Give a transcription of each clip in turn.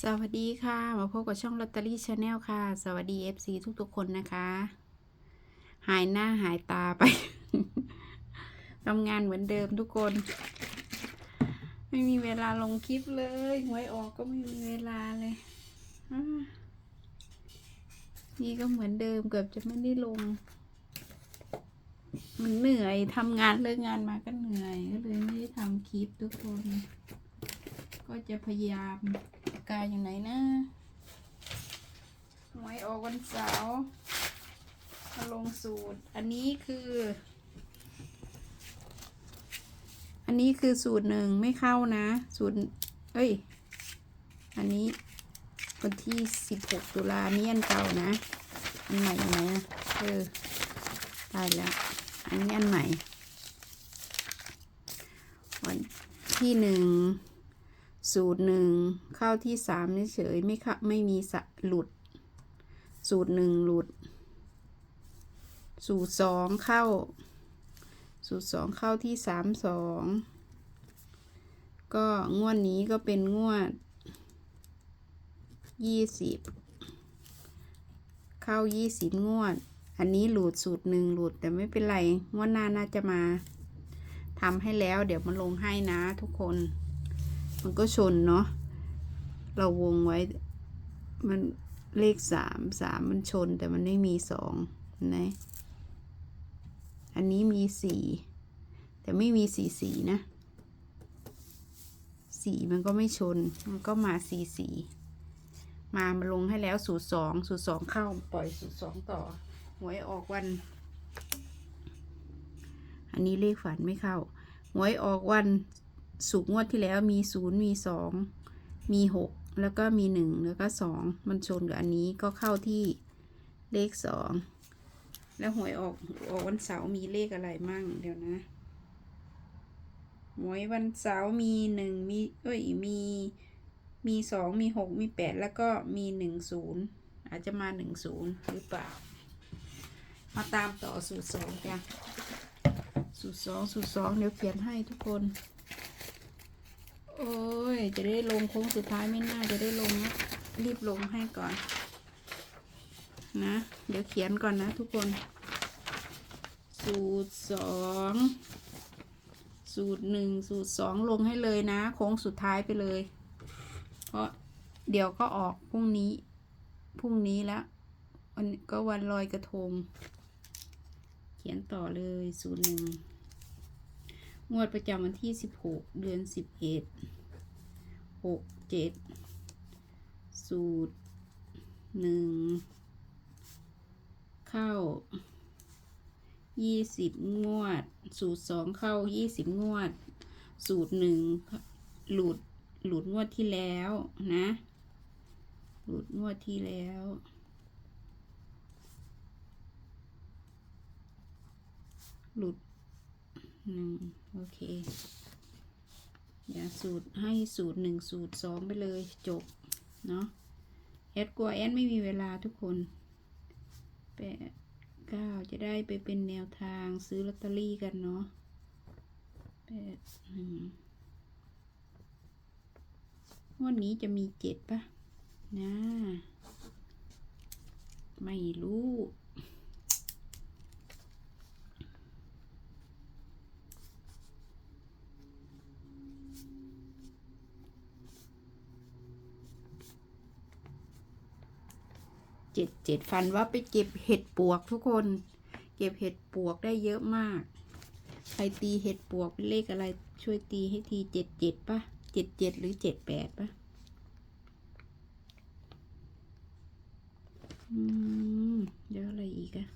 สวัสดีค่ะ มาพบกับช่องลอตเตอรี่ชาแนลค่ะ สวัสดี FC ทุกๆคนนะคะ หายหน้าหายตาไป ทำงานเหมือนเดิมทุกคน ไม่มีเวลาลงคลิปเลยหวยออกก็ไม่มีเวลาเลย นี่ก็เหมือนเดิมเกือบจะไม่ได้ลง มันเหนื่อยทำงานเลิกงานมาก็เหนื่อย ก็เลยไม่ได้ทำคลิปทุกคน ก็จะพยายาม กกาอยู่ไหนนะหวยออกวันเสาร์มาลงสูตร อันนี้คือ อันนี้คือสูตรหนึ่งไม่เข้านะ สูตร เอ้ย อันนี้วันที่สิบหกตุลานี่อันเก่านะ อันใหม่อยู่ไหนอะเออตายแล้ว อันนี้อันใหม่ วันที่หนึ่ง สูตรหนึ่งเข้าที่สามเฉยไม่เข้าไม่มีสะหลุด สูตรหนึ่งหลุด สูตรสองเข้า สูตรสองเข้าที่สามสองก็งวดนี้ก็เป็นงวดยี่สิบเข้ายี่สิบงวด อันนี้หลุดสูตรหนึ่งหลุดแต่ไม่เป็นไร งวดหน้าน่าจะมาทำให้แล้ว เดี๋ยวมาลงให้นะทุกคน มันก็ชนเนาะเราวงไว้ มันเลขสามสามมันชนแต่มันไม่มีสองนะอันนี้มีสี่แต่ไม่มีสี่สี่นะสี่มันก็ไม่ชน มันก็มาสี่สี่มามาลงให้แล้วสูตรสองสูตรสองเข้าปล่อยสูตรสองต่อหวยออกวัน อันนี้เลขฝันไม่เข้าหวยออกวัน สุกงวดที่แล้วมีศูนย์มีสองมีหกแล้วก็มีหนึ่งแล้วก็สองมันชนกับอันนี้ก็เข้าที่เลขสองแล้วหวยออกออกวันเสาร์มีเลขอะไรมั่งเดี๋ยวนะหวยวันเสาร์มีหนึ่งมีเอ้ยมีมีสองมีหกมีแปดแล้วก็มีหนึ่งศูนย์อาจจะมาหนึ่งศูนย์หรือเปล่า มาตามต่อสูตรสองจ้ะสูตรสองสูตรสองเดี๋ยวเขียนให้ทุกคน โอ้ย จะได้ลงโค้งสุดท้ายไม่น่าจะได้ลงนะรีบลงให้ก่อน นะ เดี๋ยวเขียนก่อนนะทุกคน สูตรสองสูตรหนึ่งสูตรสองลงให้เลยนะ โค้งสุดท้ายไปเลย เพราะเดี๋ยวก็ออกพรุ่งนี้พรุ่งนี้แล้ววันก็วันลอยกระทง เขียนต่อเลยสูตรหนึ่ง งวดประจำวันที่สิบหกเดือนสิบเอ็ดหกเจ็ดสูตรหนึ่งเข้ายี่สิบงวด สูตรสองเข้ายี่สิบงวด สูตรหนึ่งหลุด หลุดงวดที่แล้วนะ หลุดงวดที่แล้วหลุด หนึ่งโอเค อย่าสูตรให้สูตรหนึ่งสูตรสองไปเลยจบ เนาะแอดกลัวแอดไม่มีเวลาทุกคนแปดเก้าจะได้ไปเป็นแนวทางซื้อลอตเตอรี่กันเนาะแปดหนึ่งวันนี้จะมีเจ็ดปะนะ ไม่รู้ เจ็ดเจ็ดฟันว่าไปเก็บเห็ดปวกทุกคน เก็บเห็ดปวกได้เยอะมาก ใครตีเห็ดปวกเป็นเลขอะไรช่วยตีให้ทีเจ็ดเจ็ดปะเจ็ดเจ็ดหรือเจ็ดแปดปะอืมเดี๋ยวอะไรอีกอะ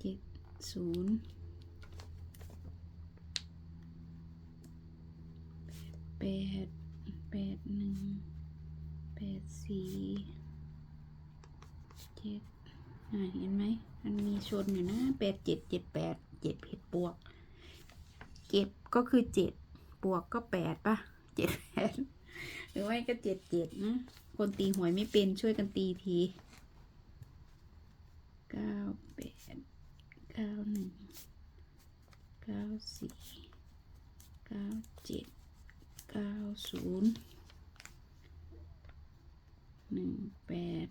เจ็ดศูนย์แปดแปดหนึ่งแปดสี่ เห็นไหม มันมีชนอยู่นะแปดเจ็ดเจ็ดแปดเจ็ดเห็ดปวก เก็บก็คือเจ็ดบวกก็แปดป่ะเจ็ดแปดหรือว่าก็เจ็ดเจ็ดนะ คนตีหวยไม่เป็นช่วยกันตีทีเก้าแปดเก้าหนึ่งเก้าสี่เก้าเจ็ดเก้าศูนย์หนึ่งแปด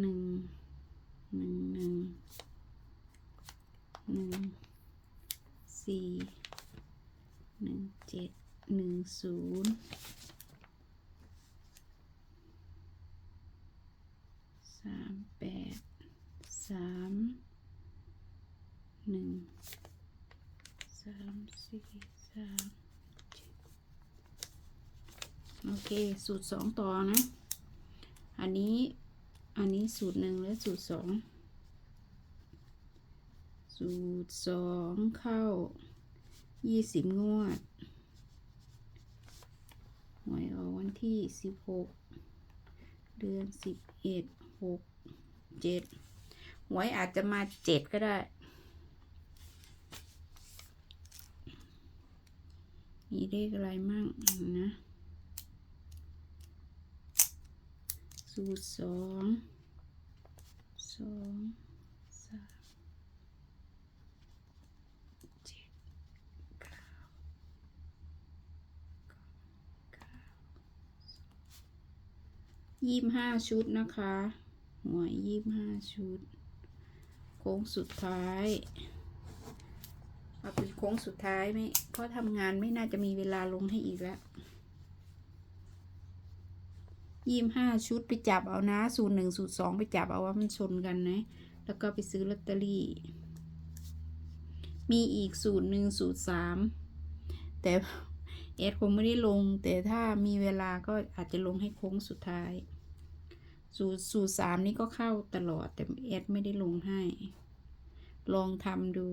หนึ่งหนึ่งหนึ่งหนึ่งสี่หนึ่งเจ็ดหนึ่งศูนย์สามแปดสามหนึ่งสามสี่สามโอเค สูตรสองต่อนะ อันนี้ อันนี้สูตรหนึ่งและสูตรสองสูตรสองเข้ายี่สิบงวดหวยออกวันที่สิบหกเดือนสิบเอ็ดหกเจ็ดหวยอาจจะมาเจ็ดก็ได้มีเลขอะไรมั่งนะ สูตรสองสองสามเจ็ดเก้าเก้ายี่ห้าชุดนะคะ หวยยี่ห้าชุด โค้งสุดท้ายเอาเป็นโค้งสุดท้ายไหมเพราะทำงานไม่น่าจะมีเวลาลงให้อีกแล้ว ยี่สิบห้าชุดไปจับเอานะสูตรหนึ่งสูตรสองไปจับเอาว่ามันชนกันนะ แล้วก็ไปซื้อลอตเตอรี่ มีอีกสูตรหนึ่งสูตรสามแต่เอสคงไม่ได้ลง แต่ถ้ามีเวลาก็อาจจะลงให้โค้งสุดท้ายสูตรสูตรสามนี่ก็เข้าตลอดแต่เอสไม่ได้ลงให้ ลองทำดู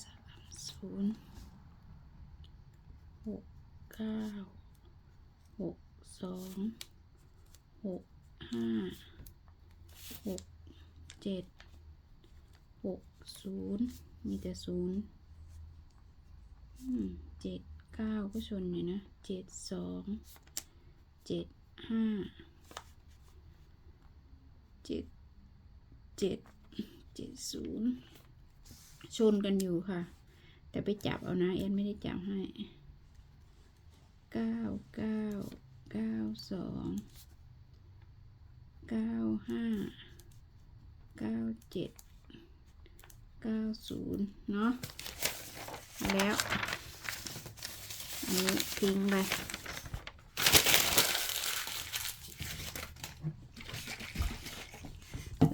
สาม ศูนย์หกเก้าหกสองหกห้าหกเจ็ดหกศูนย์มีแต่ศูนย์เจ็ดเก้าก็ชนอยู่นะเจ็ดสองเจ็ดห้าเจ็ดเจ็ดเจ็ดศูนย์ชนกันอยู่ค่ะ แต่ไปจับเอานะเอ็นไม่ได้จับให้เก้าเก้าเก้าสองเก้าห้าเก้าเจ็ดเก้าศูนย์เนาะแล้วอันนี้ทิ้งไป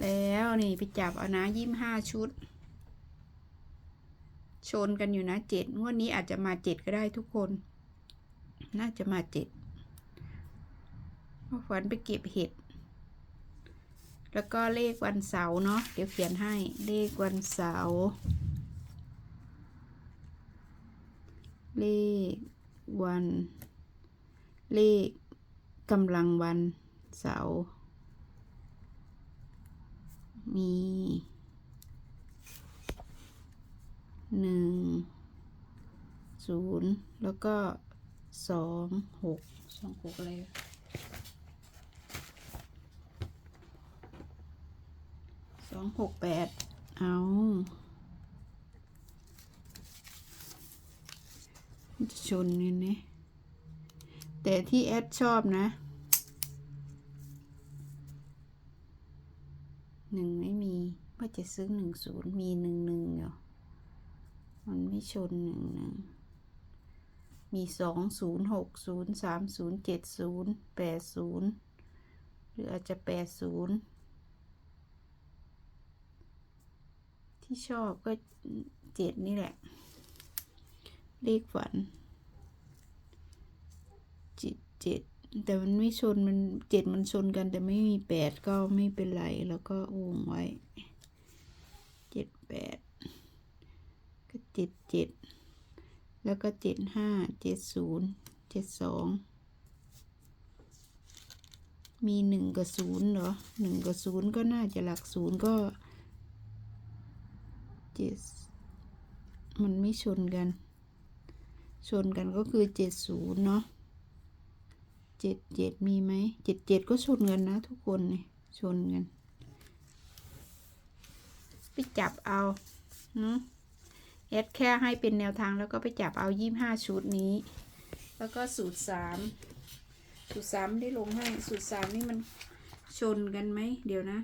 แล้วนี่ไปจับเอานะยี่ห้าชุด ชนกันอยู่นะเจ็ดงวดนี้อาจจะมาเจ็ดก็ได้ทุกคน น่าจะมาเจ็ดเพราฝันไปเก็บเห็ด แล้วก็เลขวันเสาร์เนาะ เดี๋ยวเขียนให้ เลขวันเสาร์ เลขวัน เลขกำลังวันเสาร์ มี หนึ่งศูนย์แล้วก็สองหกสองหกอะไรสองหกแปดเอาจะชนเนี่ยนะแต่ที่แอดชอบนะหนึ่งไม่มีว่าจะซื้อหนึ่งศูนย์มีหนึ่งหนึ่งอยู่ มันไม่ชนหนึ่งหนึ่งมีสองศูนย์หกศูนย์สามศูนย์เจ็ดศูนย์แปดศูนย์หรืออาจจะแปดศูนย์ที่ชอบก็เจ็ดนี่แหละ เลขฝันเจ็ดเจ็ดแต่มันไม่ชนมันเจ็ดมันชนกัน แต่ไม่มีแปดก็ไม่เป็นไร แล้วก็วงไว้เจ็ดแปด เจ็ดเจ็ดแล้วก็เจ็ดห้าเจ็ดศูนย์เจ็ดสองมีหนึ่งกับศูนย์เหรอหนึ่งกับศูนย์ก็น่าจะหลักศูนย์ก็เจ็ดมันไม่ชนกัน ชนกันก็คือเจ็ดศูนย์เนาะเจ็ดเจ็ดมีไหมเจ็ดเจ็ดก็ชนกันนะทุกคนเนี่ยชนกัน ไปจับเอาเนาะ แอดแค่ให้เป็นแนวทางแล้วก็ไปจับเอายี่ห้าชุดนี้ แล้วก็สูตรสามสูตรสามไม่ได้ลงให้สูตรสามนี่มันชนกันไหมเดี๋ยวนะ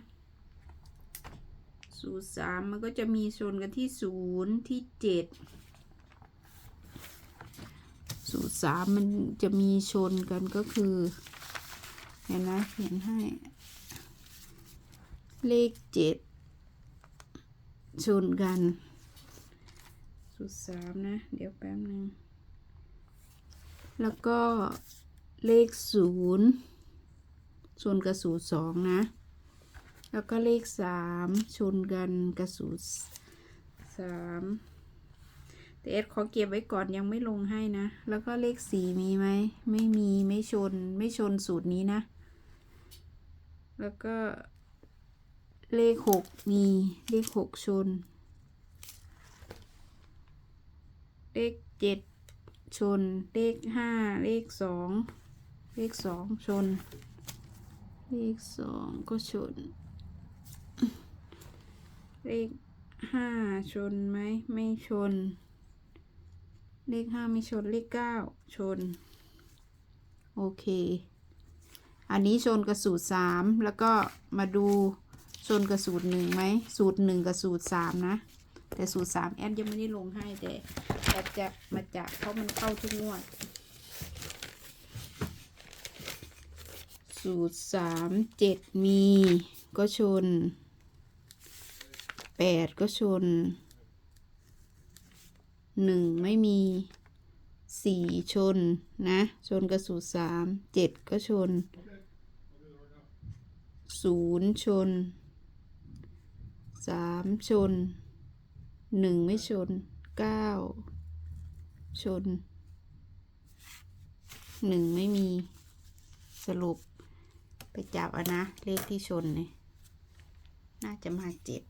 สูตรสามมันก็จะมีชนกันที่ศูนย์ที่เจ็ดสูตรสามมันจะมีชนกันก็คือเห็นนะเขียนให้ เลขเจ็ดชนกัน สูตรสามนะ เดี๋ยวแป๊บนึง แล้วก็เลขศูนย์ชนกับสูตรสองนะ แล้วก็เลขสามชนกันกับสูตรสามแต่เอสขอเก็บไว้ก่อนยังไม่ลงให้นะ แล้วก็เลขสี่มีไหม ไม่มีไม่ชนไม่ชนสูตรนี้นะ แล้วก็เลขหกมีเลขหกชน เลขเจ็ดชน เลขห้าเลขสองเลขสองชน เลขสองก็ชน เลขห้าชนไหมไม่ชน เลขห้าไม่ชนเลขเก้าชน โอเค อันนี้ชนกับสูตรสามแล้วก็มาดูชนกับสูตรหนึ่งไหมสูตรหนึ่งกับสูตรสามนะ แต่สูตรสามแอดยังไม่ได้ลงให้แต่แอดจะมาจากเพราะมันเข้าทุกงวด สูตรสามเจ็ดมีก็ชนแปดก็ชนหนึ่งไม่มีสี่ชนนะ ชนกับสูตรสามเจ็ดก็ชนศูนย์ชนสามชน หนึ่งไม่ชนเก้าชนหนึ่งไม่มีสรุปไปจับเอานะ เลขที่ชนเนี่ยน่าจะมาเจ็ด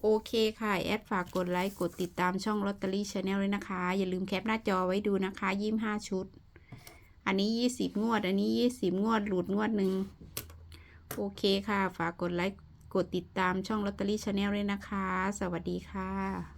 โอเคค่ะ แอดฝากกดไลค์ กดติดตามช่องลอตเตอรี่ชาแนลเลยนะคะ อย่าลืมแคปหน้าจอไว้ดูนะคะยี่ห้าชุด อันนี้ยี่สิบงวด อันนี้ยี่สิบงวด หลุดงวดหนึ่ง โอเคค่ะ ฝากกดไลค์ กดติดตามช่องลอตเตอรี่ชาแนลเลยนะคะ สวัสดีค่ะ